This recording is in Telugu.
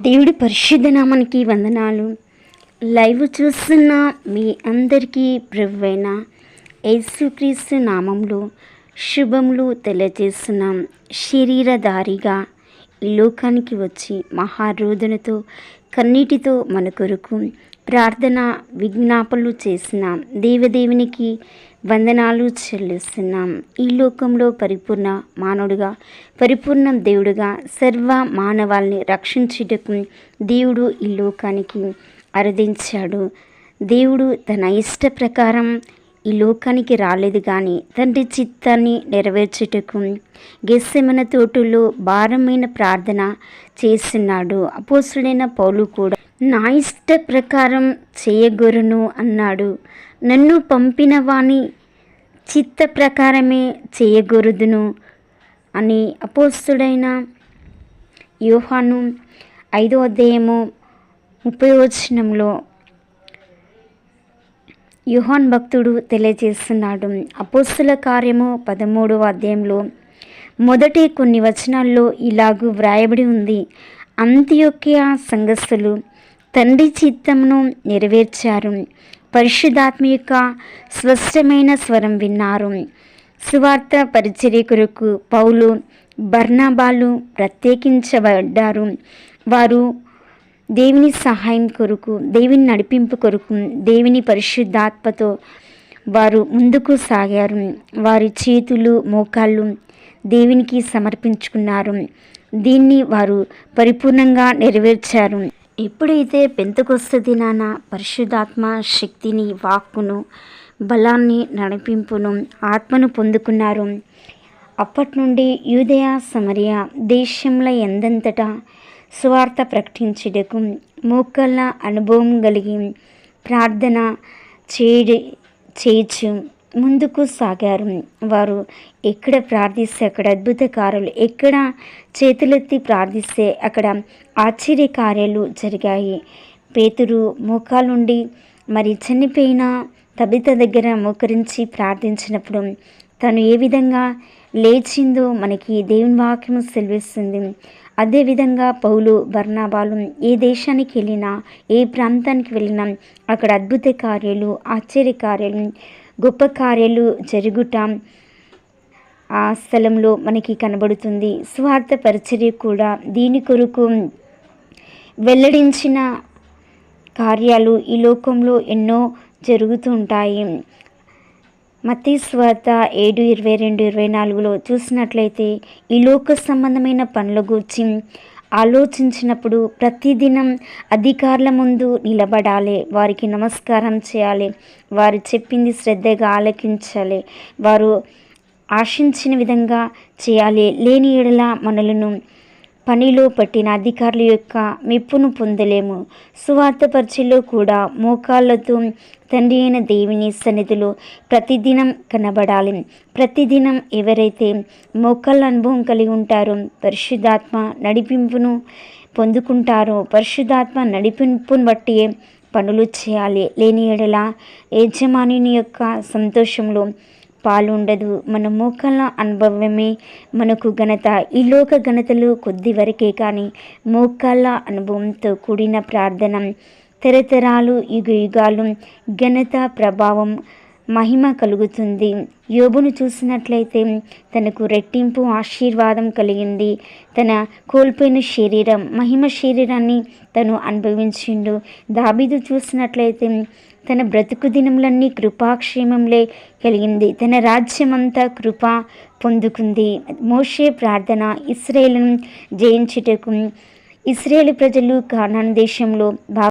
దేవుడి పరిశుద్ధ నామానికి వందనాలు. లైవ్ చూస్తున్న మీ అందరికీ ప్రభువైన యేసుక్రీస్తు నామంలో శుభములు తెలియజేస్తున్నాం. శరీరధారిగా ఈ లోకానికి వచ్చి మహారోధనతో కన్నీటితో మన కొరకు ప్రార్థన విజ్ఞాపనలు చేసినాం. దేవదేవునికి వందనాలు చెల్లిస్తున్నాం. ఈ లోకంలో పరిపూర్ణ మానవుడిగా పరిపూర్ణ దేవుడుగా సర్వ మానవాల్ని రక్షించుటకు దేవుడు ఈ లోకానికి అరుదించాడు దేవుడు తన ఇష్ట ప్రకారం ఈ లోకానికి రాలేదు కానీ తండ్రి చిత్తాన్ని నెరవేర్చుటకు గెస్సెమన తోటలో భారమైన ప్రార్థన చేస్తున్నాడు. అపోసుడైన పౌలు కూడా నా ఇష్ట ప్రకారం చేయగొరును అన్నాడు. నన్ను పంపిన వాని చిత్త ప్రకారమే చేయగొరుదును అని అపోస్తుడైన యోహాను ఐదో అధ్యాయము ముప్పై వచనంలో యుహాన్ భక్తుడు తెలియజేస్తున్నాడు. అపోస్తుల కార్యము పదమూడవ అధ్యాయంలో మొదటి కొన్ని వచనాల్లో ఇలాగూ వ్రాయబడి ఉంది. అంత్యొక్య సంఘస్థులు తండ్రి చిత్తమును నెరవేర్చారు. పరిశుద్ధాత్మ యొక్క స్పష్టమైన స్వరం విన్నారు. సువార్త పరిచర్య కొరకు పౌలు బర్నాబాలు ప్రత్యేకించబడ్డారు. వారు దేవుని సహాయం కొరకు దేవుని నడిపింపు కొరకు దేవుని పరిశుద్ధాత్మతో వారు ముందుకు సాగారు. వారి చేతులు మోకాళ్ళు దేవునికి సమర్పించుకున్నారు. దీన్ని వారు పరిపూర్ణంగా నెరవేర్చారు. ఎప్పుడైతే పెంతకొస్త దినాన పరిశుద్ధాత్మ శక్తిని వాక్కును బలాన్ని నడిపింపును ఆత్మను పొందుకున్నారు. అప్పటి నుండి యూదయ సమరయ దేశంలో ఎందంతటా స్వార్థ ప్రకటించుటకు మోకళ్ళ అనుభవం కలిగి ప్రార్థన చేయడి చేయచ్చు ముందుకు సాగారు. వారు ఎక్కడ ప్రార్థిస్తే అక్కడ అద్భుత కార్యాలు ఎక్కడ చేతులెత్తి ప్రార్థిస్తే అక్కడ ఆశ్చర్య కార్యాలు జరిగాయి. పేతురు మోకాలుండి మరి చనిపోయిన తబిత దగ్గర మోకరించి ప్రార్థించినప్పుడు తను ఏ విధంగా లేచిందో మనకి దేవుని వాక్యము సెలవిస్తుంది. అదేవిధంగా పౌలు బర్ణాబాలు ఏ దేశానికి వెళ్ళినా ఏ ప్రాంతానికి వెళ్ళినా అక్కడ అద్భుత కార్యాలు ఆశ్చర్య కార్యాలు గొప్ప కార్యాలు జరుగుట ఆ స్థలంలో మనకి కనబడుతుంది. స్వార్థ పరిచర్య కూడా దీని కొరకు వెల్లడించిన కార్యాలు ఈ లోకంలో ఎన్నో జరుగుతూ ఉంటాయి. మతీ స్వార్థ ఏడు ఇరవై రెండు ఇరవై నాలుగులో చూసినట్లయితే ఈ లోక సంబంధమైన పనుల గురించి ఆలోచించినప్పుడు ప్రతిదినం అధికారుల ముందు నిలబడాలి వారికి నమస్కారం చేయాలి వారు చెప్పింది శ్రద్ధగా ఆలకించాలి వారు ఆశించిన విధంగా చేయాలి. లేని ఎడల మనలను పనిలో పట్టిన అధికారుల యొక్క మెప్పును పొందలేము. సువార్త పరిచయలో కూడా మోకాళ్ళతో తండ్రి అయిన దేవుని సన్నిధిలో ప్రతిదినం కనబడాలి. ప్రతిదినం ఎవరైతే మోకాళ్ళ అనుభవం కలిగి ఉంటారో పరిశుద్ధాత్మ నడిపింపును పొందుకుంటారో పరిశుద్ధాత్మ నడిపింపును బట్టి పనులు చేయాలి. లేని ఎడల యజమానిని యొక్క సంతోషంలో పాలుండదు. మన మోకాళ్ళ అనుభవమే మనకు ఘనత. ఈ లోక ఘనతలు కొద్ది వరకే కానీ మోకాళ్ళ అనుభవంతో కూడిన ప్రార్థన. తరతరాలు యుగ యుగాలు ఘనత ప్రభావం మహిమ కలుగుతుంది. యోబును చూసినట్లయితే తనకు రెట్టింపు ఆశీర్వాదం కలిగింది. తన కోల్పోయిన శరీరం మహిమ శరీరాన్ని తను అనుభవించిండు. దాబీదు చూసినట్లయితే తన బ్రతుకు దినములన్నీ కృపాక్షేమంలే కలిగింది. తన రాజ్యమంతా కృప పొందుకుంది. మోషే ప్రార్థన ఇస్రాయేల్ను జయించుటకు ఇస్రాయేల్ ప్రజలు కానాన్ దేశంలో